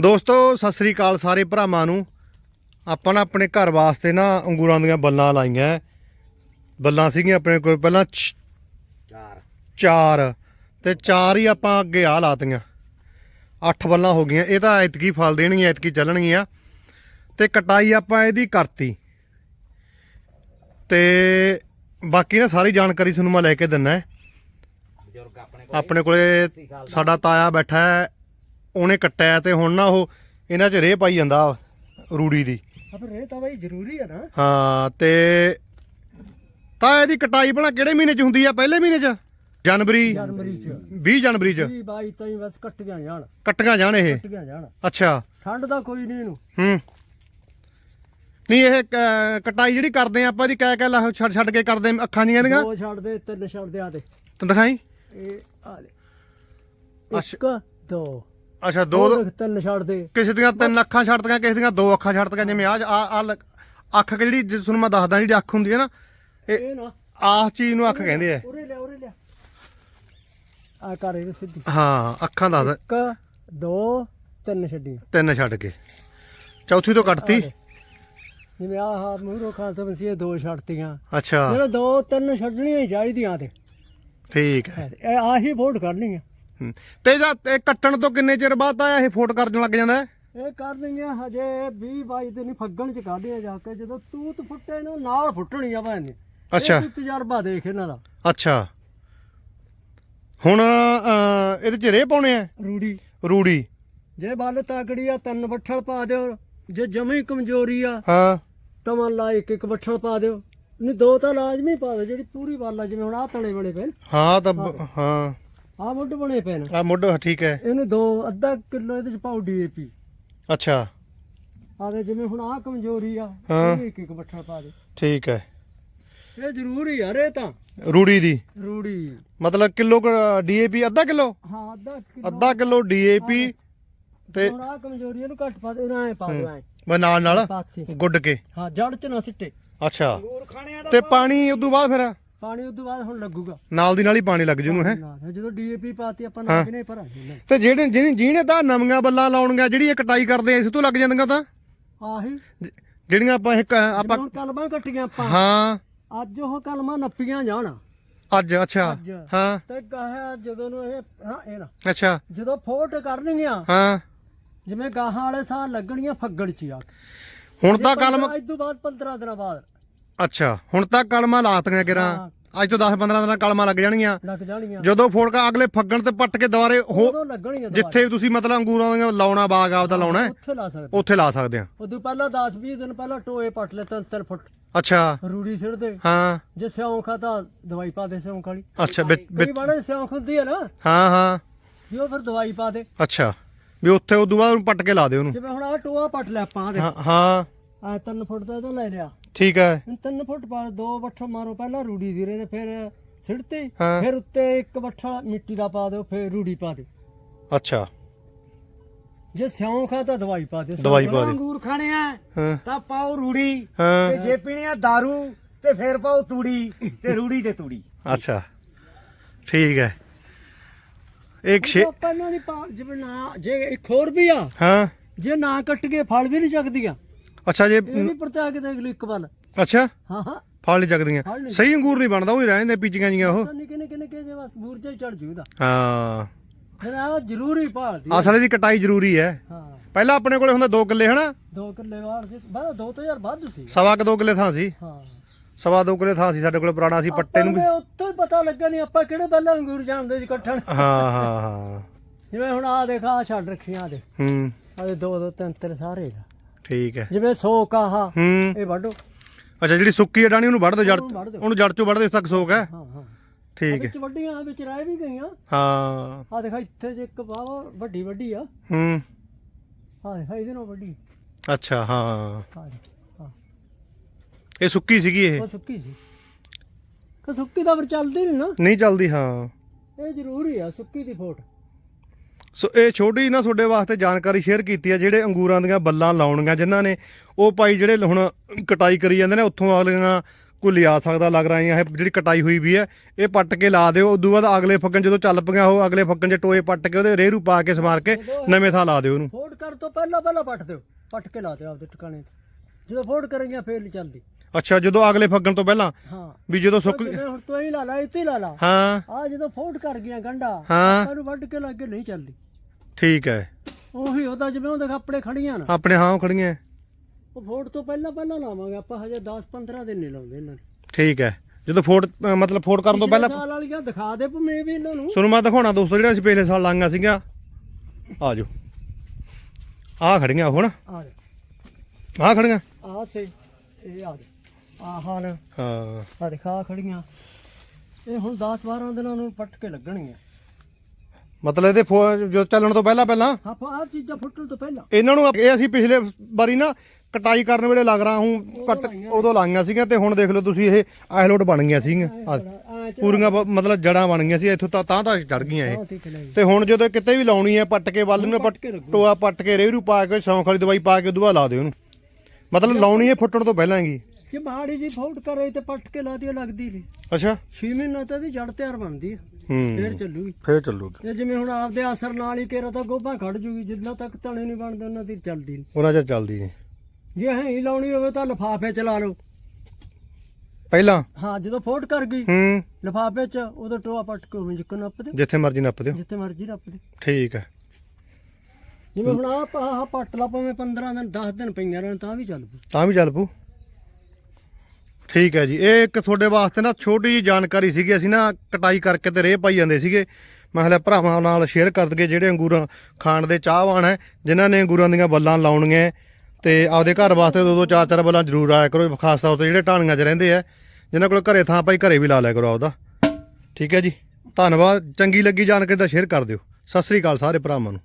ਦੋਸਤੋ ਸਤਿ ਸ੍ਰੀ ਅਕਾਲ ਸਾਰੇ ਭਰਾਵਾਂ ਨੂੰ। ਆਪਾਂ ਨਾ ਆਪਣੇ ਘਰ ਵਾਸਤੇ ਨਾ ਅੰਗੂਰਾਂ ਦੀਆਂ ਬੱਲਾਂ ਲਾਈਆਂ। ਬੱਲਾਂ ਸੀਗੀਆਂ ਆਪਣੇ ਕੋਲ ਪਹਿਲਾਂ ਛ- ਚਾਰ। ਚਾਰ। ਤੇ ਚਾਰ ਹੀ ਆਪਾਂ ਅੱਗੇ ਆ ਲਾਤੀਆਂ। ਅੱਠ ਬੱਲਾਂ ਹੋ ਗਈਆਂ। ਇਹ ਤਾਂ ਐਤਕੀ ਫਲ ਦੇਣਗੀਆਂ ਐਤਕੀ ਚੱਲਣਗੀਆਂ। ਤੇ ਕਟਾਈ ਆਪਾਂ ਇਹਦੀ ਕਰਤੀ। ਤੇ ਬਾਕੀ ਨਾ ਸਾਰੀ ਜਾਣਕਾਰੀ ਤੁਹਾਨੂੰ ਮੈਂ ਲੈ ਕੇ ਦਿੰਨਾ। ਬਜ਼ੁਰਗ ਆਪਣੇ ਕੋਲ ਆਪਣੇ ਕੋਲੇ ਸਾਡਾ ਤਾਇਆ ਬੈਠਾ ਹੈ। ਉਹਨੇ ਕੱਟਿਆ ਤੇ ਹੁਣ ਨਾ ਉਹ ਇਹਨਾਂ 'ਚ ਰੇਹ ਪਾਈ ਜਾਂਦਾ ਰੂੜੀ ਦੀ। ਆ ਫਿਰ ਇਹ ਤਾਂ ਬਾਈ ਜ਼ਰੂਰੀ ਹੈ ਨਾ। ਹਾਂ ਤੇ ਤਾਂ ਇਹਦੀ ਕਟਾਈ ਭਲਾ ਕਿਹੜੇ ਮਹੀਨੇ 'ਚ ਹੁੰਦੀ ਆ? ਪਹਿਲੇ ਮਹੀਨੇ 'ਚ? ਜਨਵਰੀ। ਜਨਵਰੀ ਚ। 20 ਜਨਵਰੀ 'ਚ? 20 22 ਤਾਈਂ ਬਸ ਕੱਟੀਆਂ ਜਾਣ। ਕੱਟੀਆਂ ਜਾਣ ਇਹ? ਕੱਟੀਆਂ ਜਾਣ। ਅੱਛਾ। ਠੰਡ ਦਾ ਕੋਈ ਨਹੀਂ ਇਹਨੂੰ। ਹੂੰ। ਨਹੀਂ ਇਹ ਕ- ਕਟਾਈ ਜਿਹੜੀ ਕਰਦੇ ਆ ਆਪਾਂ ਇਹਦੀ ਕਹਿ ਕਹਿ ਲਾ ਛੱਡ ਛੱਡ ਕੇ ਕਰਦੇ ਆ ਅੱਖਾਂ ਜੀਆਂ ਦੀਆਂ ਦੋ ਛੱਡ ਦੇ ਤਿੰਨ ਛੱਡ ਦੇ ਆ ਦੇ। ਤੂੰ ਦਿਖਾਈ? ਇਹ ਆ ਲੈ ਅੱਛਾ। ਇੱਕ ਦੋ। ਅੱਛਾ ਦੋ ਦੋ ਤਿੰਨ ਛੱਡ ਦੇ ਕਿਸੇ ਦੀਆਂ ਤਿੰਨ ਅੱਖਾਂ ਛੱਡਤੀਆਂ ਕਿਸੇ ਦੀਆਂ ਦੋ ਅੱਖਾਂ ਛੱਡਤੀਆਂ ਜਿਵੇਂ ਆ ਆ ਅੱਖ ਜਿਹੜੀ ਜਿਸ ਨੂੰ ਮੈਂ ਦੱਸਦਾ ਜਿਹੜੀ ਅੱਖ ਹੁੰਦੀ ਹੈ ਨਾ ਇਹ ਨਾ। ਆਹ ਚੀਜ਼ ਨੂੰ ਅੱਖ ਕਹਿੰਦੇ ਆ। ਉਰੇ ਲਿਆ ਉਰੇ ਲਿਆ। ਆ ਕਰ ਇਹ ਸਿੱਧੀ। ਹਾਂ ਅੱਖਾਂ ਦੱਸਦਾ ਇੱਕ ਦੋ ਤਿੰਨ ਛੱਡੀਆਂ ਤਿੰਨ ਛੱਡ ਕੇ। ਚੌਥੀ ਤੋਂ ਕੱਟਤੀ? ਜਿਵੇਂ ਆਹ ਮੂਹਰੋਂ ਖਾਂ ਤੋਂ ਵਸੀਏ ਦੋ ਛੱਡਤੀਆਂ। ਅੱਛਾ। ਜਿਹੜੇ ਦੋ ਤਿੰਨ ਛੱਡਣੀਆਂ ਚਾਹੀਦੀਆਂ ਤੇ। ਠੀਕ ਹੈ। ਇਹ ਆਹੀ ਵੋਟ ਕਰਨੀ ਆ। ਹੂੰ। ਤੇ ਇਹਦਾ ਇਹ ਕੱਟਣ ਤੋਂ ਕਿੰਨੇ ਚਿਰ ਬਾਅਦ ਆ ਇਹ ਫੋਟ ਕਰਨ ਲੱਗ ਜਾਂਦਾ ਹੈ? ਇਹ ਕਰਨੀਆਂ ਹਜੇ 20 22 ਦਿਨ ਫੱਗਣ ਚ ਕਾਢਿਆ ਜਾ ਕੇ ਜਦੋਂ ਤੂਤ ਫੁੱਟੇ ਨੂੰ ਨਾਲ ਫੁੱਟਣੀ ਆ ਭੈਣ ਦੀ ਅੱਛਾ। ਇਹ ਤੂੰ ਤਜਰਬਾ ਦੇਖ ਇਹਨਾਂ ਦਾ। ਅੱਛਾ। ਹੁਣ ਅਹ, ਇਹਦੇ ਚ ਰੇਹ ਪਾਉਣੇ ਆ? ਰੂੜੀ। ਰੂੜੀ। ਜੇ ਬੱਲ ਤਾਕੜੀ ਆ ਤਿੰਨ ਬੱਠਲ ਪਾ ਦਿਓ। ਜੇ ਜਮੀ ਕਮਜ਼ੋਰੀ ਆ ਹਾਂ। ਤਾਂ ਮੰਨ ਲਾ ਇੱਕ ਇੱਕ ਬੱਠਲ ਪਾ ਦਿਓ। ਨਹੀਂ ਦੋ ਤਾਂ ਲਾਜ਼ਮੀ ਪਾ ਦਿਓ ਜਿਹੜੀ ਪੂਰੀ ਬੱਲ ਆ ਜਿਵੇਂ ਹੁਣ ਆ ਤਲੇ ਬਣੇ ਪਏ ਹਾਂ ਤਾਂ ਬ- ਹਾਂ। ਆ ਮੁੱਢ ਬਣੇ ਪਏ ਨੇ। ਆ ਮੁੱਢ ਠੀਕ ਹੈ। ਇਹਨੂੰ ਦੋ ਅੱਧਾ ਕਿਲੋ ਇਹਦੇ ਚ ਪਾਉ ਡੀਏਪੀ ਅੱਛਾ। ਆਵੇ ਜਿਵੇਂ ਹੁਣ ਆ ਕਮਜ਼ੋਰੀ ਆ ਹਾਂ। ਇੱਕ ਇੱਕ ਬੱਠਲ ਪਾ ਦੇ। ਠੀਕ ਹੈ। ਇਹ ਜ਼ਰੂਰੀ ਆ ਰੇ ਤਾਂ। ਰੂੜੀ ਦੀ। ਰੂੜੀ ਮਤਲਬ ਕਿਲੋ ਡੀਏਪੀ ਅੱਧਾ ਕਿਲੋ? ਹਾਂ ਅੱਧਾ ਕਿਲੋ। ਅੱਧਾ ਕਿਲੋ ਡੀਏਪੀ ਤੇ ਹੁਣ ਆ ਕਮਜ਼ੋਰੀ ਇਹਨੂੰ ਘੱਟ ਪਾ ਦੇ ਇਹਨਾਂ ਐ ਪਾ ਦਿਓ ਐ। ਮੈਂ ਨਾਲ ਨਾਲ ਪਾਸੇ। ਗੁੱਡ ਕੇ। ਹਾਂ ਜੜ ਚ ਨਾ ਸਿੱਟੇ। ਅੱਛਾ। ਦਾ ਤੇ ਪਾਣੀ ਉਦੋਂ ਬਾਅਦ ਫਿਰ? ਪਾਣੀ ਉਦੋਂ ਬਾਅਦ ਹੁਣ ਲੱਗੂਗਾ। ਨਾਲ ਦੀ ਨਾਲ ਹੀ ਪਾਣੀ ਲੱਗ ਜੂ ਉਹਨੂੰ ਹੈ? ਨਾ, ਜਦੋਂ ਡੀਏਪੀ ਪਾਤੀ ਆਪਾਂ ਨਾਲ ਕਿਨੇ ਇਹਨਾਂ ਤੇ ਜਿਹੜੇ ਜਿਹਨੇ ਜਿਹਨੇ ਤਾਂ ਨਵੀਆਂ ਬੱਲਾਂ ਲਾਉਣੀਆਂ ਜਿਹੜੀ ਇਹ ਕਟਾਈ ਕਰਦੇ ਆ ਇਸ ਤੋਂ ਲੱਗ ਜਾਂਦੀਆਂ ਤਾਂ? ਨੂੰ। ਆਹੀ ਜਿਹੜੀਆਂ ਆਪਾਂ ਇਹ ਕ- ਆਪਾਂ ਹੁਣ ਕਲਮਾਂ ਕੱਟੀਆਂ ਆਪਾਂ। ਹਾਂ। ਅੱਜ ਉਹ ਕਲਮਾਂ ਨੱਪੀਆਂ ਜਾਣ। ਅੱਜ ਅੱਛਾ। ਹਾਂ। ਤੇ ਕਹੇ ਜਦੋਂ ਨੂੰ ਇਹ ਹਾਂ ਇਹ ਨਾ। ਅੱਛਾ। ਜਦੋਂ ਫੋਟ ਕਰਨਗੀਆਂ ਹਾਂ। ਜਿਵੇਂ ਗਾਹਾਂ ਵਾਲੇ ਸਾਲ ਲੱਗਣੀਆਂ ਫੱਗੜ ਚ ਆ। ਹੁਣ ਤਾਂ ਕਲਮ ਅੱਜ ਤੋਂ ਬਾਅਦ 15 ਦਿਨਾਂ ਬਾਅਦ। ਅੱਛਾ ਹੁਣ ਤਾਂ ਕਲਮਾਂ ਲਾਤੀਆਂ ਕਿਰਾਂ। ਅੱਜ ਤੋਂ 10 15 ਦਿਨਾਂ ਕਲਮਾਂ ਲੱਗ ਜਾਣਗੀਆਂ। ਲੱਗ ਜਾਣੀਆਂ ਜਦੋਂ ਫੋੜਕਾ ਅਗਲੇ ਫੱਗਣ ਤੇ ਪੱਟ ਕੇ ਦੁਬਾਰੇ ਹੋ ਉਦੋਂ ਲੱਗਣੀਆਂ ਦਵਾ ਜਿੱਥੇ ਵੀ ਤੁਸੀਂ ਮਤਲਬ ਅੰਗੂਰਾਂ ਦੀਆਂ ਲਾਉਣਾ ਬਾਗ ਆਪਦਾ ਲਾਉਣਾ ਹੈ, ਉੱਥੇ ਲਾ ਸਕਦੇ ਉੱਥੇ ਲਾ ਸਕਦੇ ਆ ਉਦੋਂ ਪਹਿਲਾਂ 10 20 ਦਿਨ ਪਹਿਲਾਂ ਟੋਏ ਪੱਟ ਲੈ ਤਿੰਨ ਤਿੰਨ ਫੁੱਟ। ਅੱਛਾ। ਰੂੜੀ ਸਿੱਟਦੇ। ਹਾਂ। ਜੇ ਸਿਉਂਖ ਆ ਤਾਂ ਦਵਾਈ ਪਾ ਦੇ ਸਿਉਂਖ ਵਾਲੀ। ਅੱਛਾ ਵਿੱਚ- ਕਈ ਵਿੱਚ- ਬੜੇ ਸਿਉਂਖ ਹੁੰਦੀ ਹੈ ਨਾ। ਹਾਂ ਹਾਂ। ਵੀ ਉਹ ਫਿਰ ਦਵਾਈ ਪਾ ਦੇ। ਅੱਛਾ। ਵੀ ਉੱਥੇ ਉਦੋਂ ਬਾਅਦ ਉਹਨੂੰ ਪੱਟ ਕੇ ਲਾ ਦੇ ਉਹਨੂੰ। ਜਿਵੇਂ ਹੁਣ ਆ ਟੋਆ ਪੱਟ ਆਪਾਂ ਆਹ ਦੇਖ ਹਾਂ ਹਾਂ। ਆ ਤਿੰਨ ਫੁੱਟ ਦਾ ਇਹਦਾ ਲੈ ਲਿਆ। ਠੀਕ ਹੈ ਹੁਣ ਤਿੰਨ ਫੁੱਟ ਪਾ ਦੋ ਬੱਠਾ ਮਾਰੋ ਪਹਿਲਾਂ ਰੂੜੀ ਦੀ ਰੇ ਤੇ ਫਿਰ ਸਿੱਟਤੀ ਹਾਂ। ਫਿਰ ਉੱਤੇ ਇੱਕ ਬੱਠਾ ਮਿੱਟੀ ਦਾ ਪਾ ਦਿਓ ਫਿਰ ਰੂੜੀ ਪਾ ਦੇ ਅੱਛਾ। ਜੇ ਸਿਉਂਖ ਆ ਤਾਂ ਦਵਾਈ ਪਾ ਦਿਓ। ਦਵਾਈ ਪਾ ਦੇ ਅੰਗੂਰ ਖਾਣਿਆ ਹਾਂ। ਤਾਂ ਪਾਓ ਰੂੜੀ ਹਾਂ। ਤੇ ਜੇ ਪੀਣੀ ਆ दारू ਤੇ ਫੇਰ ਪਾਓ ਤੂੜੀ ਤੇ ਰੂੜੀ ਤੇ ਤੂੜੀ। ਅੱਛਾ। ਠੀਕ ਹੈ ਇੱਕ ਛੇ ਆਪਾਂ ਇਹਨਾਂ ਦੀ ਪਾ ਜਿਵੇਂ ਨਾ ਜੇ ਇੱਕ ਹੋਰ ਵੀ ਆ ਹਾਂ। ਜੇ ਨਾ ਕੱਟ ਕੇ ਫਲ ਵੀ ਨਹੀਂ ਚੱਕਦੀਆਂ। ਅੱਛਾ ਜੇ ਇਹ ਵੀ ਪਰਚਾ ਕੇ ਦੇਖ ਲਓ ਇੱਕ ਵੱਲ। ਅੱਛਾ? ਹਾਂ ਹਾਂ। ਫਲ ਨਹੀਂ ਫਲ ਨਹੀਂ। ਸਹੀ ਅੰਗੂਰ ਨਹੀਂ ਬਣਦਾ ਉਹ ਹੀ ਰਹਿ ਜਾਂਦੇ ਪੀਚੀਆਂ ਜੀਆਂ ਉਹ। ਤਾਂ ਨਿੱਕੇ ਨਿੱਕੇ ਨਿੱਕੇ ਜੇ ਬਸ ਬੂਰਜਾ ਹੀ ਚੜ ਜੂਦਾ ਹਾਂ। ਜਨਾ ਜ਼ਰੂਰੀ ਭਾਲਦੀ ਅਸਲ ਦੀ ਕਟਾਈ ਜ਼ਰੂਰੀ ਹੈ। ਹਾਂ। ਪਹਿਲਾਂ ਆਪਣੇ ਕੋਲੇ ਹੁੰਦਾ 2 ਕਿੱਲੇ ਹਨਾ? ਦੋ ਕਿੱਲੇ ਵਾਰ ਸੀ। ਬਾਅਦ ਦੋ ਤੋਂ ਯਾਰ ਵੱਧ ਸੀ। ਸਵਾ ਕ 2 ਕਿੱਲੇ ਥਾਂ ਸੀ। ਹਾਂ। ਸਵਾ 2 ਕਿੱਲੇ ਥਾਂ ਸੀ ਸਾਡੇ ਕੋਲੇ ਪੁਰਾਣਾ ਸੀ ਪੱਟੇ ਨੂੰ ਵੀ। ਆਪਾਂ ਉੱਤੋਂ ਹੀ ਪਤਾ ਲੱਗਾ ਨਹੀਂ ਆਪਾਂ ਕਿਹੜੇ ਪਹਿਲਾਂ ਅੰਗੂਰ ਜਾਣਦੇ ਸੀ ਕੱਟਣ। ਹਾਂ ਹਾਂ ਹਾਂ। ਜਿਵੇਂ ਹੁਣ ਆ ਦੇਖ ਆ ਛੱਡ ਰੱਖੀਆਂ ਦੇ ਹੂੰ। ਆਦੇ ਦੋ ਦੋ ਤਿੰਨ ਤਿੰਨ ਸਾਰੇ ਆ। ਠੀਕ ਹੈ। ਜਿਵੇਂ ਸੋਕ ਆਹ ਹੂੰ ਇਹ ਵੱਢੋ। ਅੱਛਾ ਜਿਹੜੀ ਸੁੱਕੀ ਹੈ ਡਾਣੀ ਉਹਨੂੰ ਵੱਢ ਦੋ ਜੜ ਉਹਨੂੰ ਵੱਢ ਦਿਓ। ਉਹਨੂੰ ਜੜ ਚੋਂ ਵੱਢ ਦੇ ਤੱਕ ਸੋਕ ਹੈ। ਹਾਂ ਹਾਂ। ਠੀਕ ਹੈ। ਵਿੱਚ ਵੱਡੀਆਂ ਵਿੱਚ ਰਹਿ ਵੀ ਗਈਆਂ। ਹਾਂ। ਆ ਦੇਖ ਇੱਥੇ ਜੇ ਇੱਕ ਬਾਵਾ ਵੱਡੀ ਵੱਡੀ ਆ। ਹੂੰ। ਹਾਂ ਦੇਖ ਇਹਦੇ ਨਾਲ ਵੱਡੀ ਅੱਛਾ ਹਾਂ। ਹਾਂ ਦੇਖ, ਹਾਂ। ਇਹ ਸੁੱਕੀ ਸੀਗੀ ਇਹ। ਉਹ ਸੁੱਕੀ ਸੀ। ਕਿ ਸੁੱਕੀ ਤਾਂ ਫਿਰ ਚੱਲਦੀ ਨਹੀਂ ਨਾ। ਨਹੀਂ ਚੱਲਦੀ ਹਾਂ। ਇਹ ਜ਼ਰੂਰੀ ਆ ਸੁੱਕੀ ਦੀ ਫੋਟ। ਸੋ ਇਹ ਛੋਟੀ ਨਾ ਤੁਹਾਡੇ ਵਾਸਤੇ ਜਾਣਕਾਰੀ ਸ਼ੇਅਰ ਕੀਤੀ ਹੈ, ਜਿਹੜੇ ਅੰਗੂਰਾਂ ਦੀਆਂ ਬੱਲਾਂ ਲਾਉਣੀਆਂ ਜਿਨ੍ਹਾਂ ਨੇ ਉਹ ਭਾਈ ਜਿਹੜੇ ਹੁਣ ਕਟਾਈ ਕਰੀ ਜਾਂਦੇ ਨੇ, ਉੱਥੋਂ ਅਗਲੀਆਂ ਕੋਈ ਲਿਆ ਸਕਦਾ ਲੱਗ ਰਹਾ ਹੈ ਇਹ ਜਿਹੜੀ ਕਟਾਈ ਹੋਈ ਵੀ ਹੈ, ਇਹ ਪੱਟ ਕੇ ਲਾ ਦਿਓ। ਉਦੋਂ ਬਾਅਦ ਅਗਲੇ ਫੱਗਣ ਜਦੋਂ ਚੱਲ ਪਈਆਂ, ਉਹ ਅਗਲੇ ਫੱਗਣ 'ਚ ਟੋਏ ਪੱਟ ਕੇ ਉਹਦੇ ਰੇਰੂ ਪਾ ਕੇ ਸਮਾਰ ਕੇ ਨਵੇਂ ਥਾਂ ਲਾ ਦਿਓ ਉਹਨੂੰ। ਫੋੜ ਕਰ ਤੋਂ ਪਹਿਲਾਂ ਪਹਿਲਾਂ ਪੱਟ ਦਿਓ, ਪੱਟ ਕੇ ਲਾ ਦਿਓ ਆਪਦੇ ਟਿਕਾਣੇ ਤੇ। ਜਦੋਂ ਫੋੜ ਕਰੇਗੀਆਂ ਫੇਰ ਨਹੀਂ ਚੱਲਦੀ। ਅੱਛਾ ਜਦੋਂ ਅਗਲੇ ਫੱਗਣ ਤੋਂ ਪਹਿਲਾਂ ਹਾਂ। ਵੀ ਜਦੋਂ ਸੁੱਕ ਜਿਵੇਂ ਹੁਣ ਤੂੰ ਹੀ ਲਾ ਲਾ ਇੱਥੇ ਹੀ ਲਾ ਲਾ। ਹਾਂ। ਆ ਜਦੋਂ ਫੋੜ ਕਰ ਗਈਆਂ ਗੰਢਾ ਹਾਂ। ਸਾਨੂੰ ਵੱਢ ਕੇ ਲੱਗੇ ਨਹੀਂ ਚੱਲਦੀ। ਠੀਕ ਹੈ। ਉਹੀ ਉਹਦਾ ਜਿਵੇਂ ਉਹਦੇ ਕੱਪੜੇ ਖੜੀਆਂ ਨਾ। ਆਪਣੇ ਹਾਂ ਉਹ ਖੜੀਆਂ। ਉਹ ਫੋੜ ਤੋਂ ਪਹਿਲਾਂ ਪਹਿਲਾਂ ਲਾਵਾਂਗੇ ਆਪਾਂ ਹਜੇ 10 15 ਦਿਨ ਨਹੀਂ ਲਾਉਂਦੇ ਇਹਨਾਂ ਨੂੰ। ਠੀਕ ਹੈ। ਜਦੋਂ ਅ, ਮਤਲਬ ਫੋੜ ਕਰਨ ਤੋਂ ਪਹਿਲਾਂ ਸਾਲ ਵਾਲੀਆਂ ਦਿਖਾ ਦੇ ਭਵੇਂ ਵੀ ਇਹਨਾਂ ਨੂੰ। ਤੁਹਾਨੂੰ ਮੈਂ ਦਿਖਾਉਣਾ ਦੋਸਤੋ ਜਿਹੜਾ ਅਸੀਂ ਪਿਛਲੇ ਸਾਲ ਲਾਂਗਾ ਸੀਗਾ। ਆ ਜਾਓ। ਆ ਖੜੀਆਂ ਹੁਣ ਆ ਜਾ। ਆ ਖੜੀਆਂ। ਆ ਸੇ ਇਹ ਆ ਜਾ। ਆ ਹਾਲ ਹਾਂ। ਆ ਦਿਖਾ ਖੜੀਆਂ। ਇਹ ਹੁਣ 10 12 ਦਿਨਾਂ ਨੂੰ ਪੱਟ ਕੇ ਲੱਗਣਗੀਆਂ। ਮਤਲਬ ਇਹਦੇ ਫੋ- ਜੋ ਚੱਲਣ ਤੋਂ ਪਹਿਲਾਂ ਪਹਿਲਾਂ? ਆਪਾਂ ਆ ਚੀਜ਼ਾਂ ਫੁੱਟਣ ਤੋਂ ਪਹਿਲਾਂ। ਇਹਨਾਂ ਨੂੰ ਇਹ ਅਸੀਂ ਪਿਛਲੇ ਵਾਰੀ ਨਾ ਕਟਾਈ ਕਰਨ ਵੇਲੇ ਲੱਗ ਰਹਾ ਹੂੰ ਕੱਟ ਉਦੋਂ ਲਾਈਆਂ ਸੀਗੀਆਂ ਤੇ ਹੁਣ ਦੇਖ ਲਓ ਤੁਸੀਂ ਇਹ ਐਲੋਟ ਬਣ ਗਈਆਂ ਸੀਗੀਆਂ। ਆਹ, ਆ ਪੂਰੀਆਂ ਬ- ਮਤਲਬ ਜੜਾਂ ਬਣ ਗਈਆਂ ਸੀ ਇੱਥੋਂ ਤਾਂ ਤਾਂ ਚੜ ਗਈਆਂ ਇਹ। ਤੇ ਹੁਣ ਜਦੋਂ ਕਿਤੇ ਵੀ ਲਾਉਣੀ ਹੈ ਪੱਟ ਕੇ ਵੱਲ ਨੂੰ ਪੱਟ ਕੇ ਲੱਗੂ। ਟੋਆ ਪੱਟ ਕੇ ਰੇਰੂ ਪਾ ਕੇ ਸੌਂਖ ਵਾਲੀ ਦਵਾਈ ਪਾ ਕੇ ਉਦੋਂ ਬਾਅਦ ਲਾ ਦਿਓ ਉਹਨੂੰ ਮਤਲਬ ਲਾਉਣੀ ਹੈ ਫੁੱਟਣ ਤੋਂ ਪਹਿਲਾਂ ਹੈਗੀ ਜੇ ਮਾੜੀ ਜੀ ਫੋਟ ਕਰੇ ਤੇ ਪੱਟ ਕੇ ਲਾ ਦਿਓ ਲੱਗਦੀ ਨਹੀਂ ਅੱਛਾ। 6 ਮਹੀਨਾ ਤਾਂ ਇਹਦੀ ਜੜ ਤਿਆਰ ਬਣਦੀ ਆ। ਹੂੰ। ਫੇਰ ਚੱਲੂਗੀ। ਫੇਰ ਚੱਲੂਗੀ। ਇਹ ਜਿਵੇਂ ਹੁਣ ਆਪਦੇ ਅਸਰ ਨਾਲ ਹੀ ਕੇਰਾ ਤਾਂ ਗੋਭਾ ਖੜ ਜੂਗੀ ਜਿੰਨਾ ਤੱਕ ਤਣੇ ਨਹੀਂ ਬਣਦੇ ਉਹਨਾਂ ਦੀ ਚੱਲਦੀ ਨਹੀਂ ਉਹਨਾਂ ਚਿਰ ਚੱਲਦੀ ਨਹੀਂ ਜੇ ਹੈ ਹੀ ਲਾਉਣੀ ਹੋਵੇ ਤਾਂ ਲਫਾਫੇ ਚ ਲਾ ਲਓ। ਪਹਿਲਾਂ? ਹਾਂ ਜਦੋਂ ਫੋਟ ਕਰ ਗਈ ਹੂੰ। ਲਫਾਫੇ ਚ ਉਹਦਾ ਟੋਆ ਪੱਟ ਕੇ ਉਵੇਂ ਜਿੱਕਣ ਨੱਪ ਦਿਓ। ਜਿੱਥੇ ਮਰਜ਼ੀ ਨੱਪ ਦਿਓ। ਜਿੱਥੇ ਮਰਜ਼ੀ ਨੱਪ ਦਿਓ। ਠੀਕ ਹੈ। ਜਿਵੇਂ ਹੁਣ ਆਹ ਆਹ ਪੱਟ ਲਾ ਭਾਵੇਂ 15 ਦਿਨ 10 ਦਿਨ ਪਈਆਂ ਰਹਿਣ ਤਾਂ ਵੀ ਚੱਲ ਪੂ ਤਾਂ ਵੀ ਚੱਲ ਪੂ ਠੀਕ ਹੈ ਜੀ। ਇਹ ਇੱਕ ਤੁਹਾਡੇ ਵਾਸਤੇ ਨਾ ਛੋਟੀ ਜੀ ਜਾਣਕਾਰੀ ਸੀਗੀ। ਅਸੀਂ ਨਾ ਕਟਾਈ ਕਰਕੇ ਤੇ ਰੇਹ ਪਾਈ ਜਾਂਦੇ ਸੀਗੇ। ਮੈਂ ਹਲੇ ਭਰਾਵਾਂ ਨਾਲ ਸ਼ੇਅਰ ਕਰ ਦਈਏ ਜਿਹੜੇ ਅੰਗੂਰਾਂ ਖਾਣ ਦੇ ਚਾਹਵਾਨ ਹੈ, ਜਿਨ੍ਹਾਂ ਨੇ ਅੰਗੂਰਾਂ ਦੀਆਂ ਬੱਲਾਂ ਲਾਉਣੀਆਂ ਹੈ। ਤੇ ਆਪਦੇ ਘਰ ਵਾਸਤੇ ਦੋ ਦੋ ਚਾਰ ਚਾਰ ਬੱਲਾਂ ਜ਼ਰੂਰ ਆਇਆ ਕਰੋ। ਖਾਸ ਤੌਰ ਤੇ ਜਿਹੜੇ ਢਾਣੀਆਂ 'ਚ ਰਹਿੰਦੇ ਆ, ਜਿਨ੍ਹਾਂ ਕੋਲ ਘਰੇ ਥਾਂ ਭਾਈ ਘਰੇ ਵੀ ਲਾ ਲਿਆ ਕਰੋ ਆਪਦਾ। ਠੀਕ ਹੈ ਜੀ। ਧੰਨਵਾਦ। ਚੰਗੀ ਲੱਗੀ ਜਾਣਕਾਰੀ ਤਾਂ ਸ਼ੇਅਰ ਕਰ ਦਿਓ। ਸਤਿ ਸ੍ਰੀ ਅਕਾਲ ਸਾਰੇ ਭਰਾਵਾਂ ਨੂੰ।